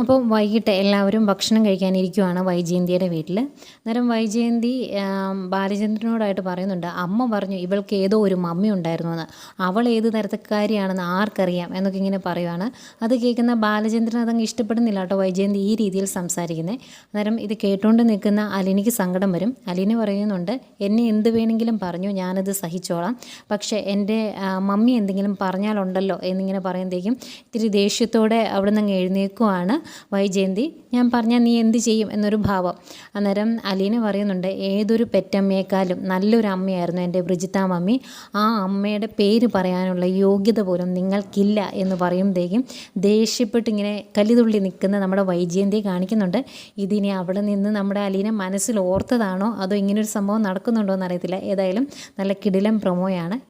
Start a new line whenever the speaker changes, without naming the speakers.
അപ്പോൾ വൈകിട്ട് എല്ലാവരും ഭക്ഷണം കഴിക്കാനിരിക്കുവാണ് വൈജയന്തിയുടെ വീട്ടിൽ അന്നേരം വൈജയന്തി ബാലചന്ദ്രനോടായിട്ട് പറയുന്നുണ്ട് അമ്മ പറഞ്ഞു ഇവൾക്ക് ഏതോ ഒരു മമ്മി ഉണ്ടായിരുന്നു എന്ന് അവൾ ഏത് തരത്തക്കാരിയാണെന്ന് ആർക്കറിയാം എന്നൊക്കെ ഇങ്ങനെ പറയുവാണ്. അത് കേൾക്കുന്ന ബാലചന്ദ്രൻ അതങ്ങ് ഇഷ്ടപ്പെടുന്നില്ല കേട്ടോ വൈജയന്തി ഈ രീതിയിൽ സംസാരിക്കുന്നത് അന്നേരം ഇത് കേട്ടുകൊണ്ട് നിൽക്കുന്ന അലിനിക്ക് സങ്കടം വരും. അലിന് പറയുന്നുണ്ട് എന്നെ എന്ത് വേണമെങ്കിലും പറഞ്ഞു ഞാനത് സഹിച്ചോളാം. പക്ഷേ എന്റെ മമ്മി എന്തെങ്കിലും പറഞ്ഞാലുണ്ടല്ലോ എന്നിങ്ങനെ പറയുമ്പോഴത്തേക്കും ഇത്തിരി ദേഷ്യത്തോടെ അവിടെ നിന്ന് എഴുന്നേക്കുവാണ് വൈജയന്തി ഞാൻ പറഞ്ഞാൽ നീ എന്ത് ചെയ്യും എന്നൊരു ഭാവം. അന്നേരം അലീന പറയുന്നുണ്ട് ഏതൊരു പെറ്റമ്മയേക്കാളും നല്ലൊരു അമ്മയായിരുന്നു എന്റെ ബ്രിജിത്ത മമ്മി. ആ അമ്മയുടെ പേര് പറയാനുള്ള യോഗ്യത പോലും നിങ്ങൾക്കില്ല എന്ന് പറയുമ്പോഴേക്കും ദേഷ്യപ്പെട്ട് ഇങ്ങനെ കല്ലുതുള്ളി നിൽക്കുന്ന നമ്മുടെ വൈജയന്തിയെ കാണിക്കുന്നുണ്ട്. ഇതിനി അവിടെ നിന്ന് നമ്മുടെ അലീന മനസ്സിൽ ഓർത്തതാണോ? അതോ ഇങ്ങനൊരു സംഭവം നടക്കുന്നുണ്ടോ എന്നറിയത്തില്ല ഏതായാലും നല്ല കിടിലം പ്രൊമോയാണ്